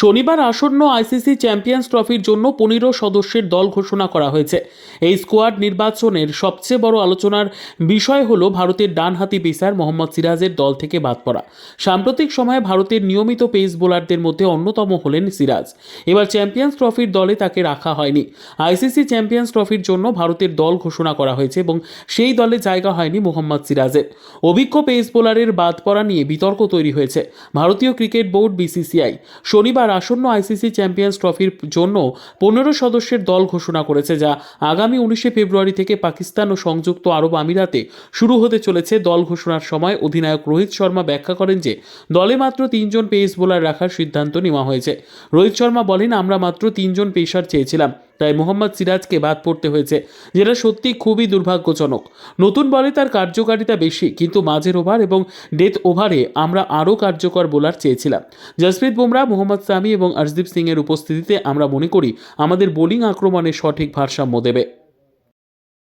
শনিবার আসন্ন ICC champions ট্রফির জন্য পনেরো সদস্যের দল ঘোষণা করা হয়েছে। এই স্কোয়াড নির্বাচনের সবচেয়ে বড় আলোচনার বিষয় হল ভারতের ডানহাতি পেসার মোহাম্মদ সিরাজের দল থেকে বাদ পড়া। সাম্প্রতিক সময়ে ভারতের নিয়মিত পেস বোলারদের মধ্যে অন্যতম হলেন সিরাজ। এবার চ্যাম্পিয়ন্স ট্রফির দলে তাকে রাখা হয়নি। আইসিসি চ্যাম্পিয়ন্স ট্রফির জন্য ভারতের দল ঘোষণা করা হয়েছে এবং সেই দলে জায়গা হয়নি মোহাম্মদ সিরাজের। অভিজ্ঞ পেস বোলারের বাদ পড়া নিয়ে বিতর্ক তৈরি হয়েছে। ভারতীয় ক্রিকেট বোর্ড বিসিসিআই। শনিবার আসন্ন আইসিসি চ্যাম্পিয়ন্স ট্রফির জন্য পনেরো সদস্যের দল ঘোষণা করেছে, যা আগামী উনিশে ফেব্রুয়ারি থেকে পাকিস্তান ও সংযুক্ত আরব আমিরাতে শুরু হতে চলেছে। দল ঘোষণার সময় অধিনায়ক রোহিত শর্মা ব্যাখ্যা করেন যে, দলে মাত্র তিনজন পেস বোলার রাখার সিদ্ধান্ত নেওয়া হয়েছে। রোহিত শর্মা বলেন, আমরা মাত্র তিনজন পেসার চেয়েছিলাম। তাই মোহাম্মদ সিরাজকে বাদ পড়তে হয়েছে, যেটা সত্যি খুবই দুর্ভাগ্যজনক। নতুন বলে তার কার্যকারিতা বেশি, কিন্তু মাঝের ওভার এবং ডেথ ওভারে আমরা আরও কার্যকর বোলার চেয়েছিলাম। জসপ্রীত বুমরা, মোহাম্মদ সামি এবং অর্শদীপ সিংয়ের উপস্থিতিতে আমরা মনে করি আমাদের বোলিং আক্রমণে সঠিক ভারসাম্য দেবে।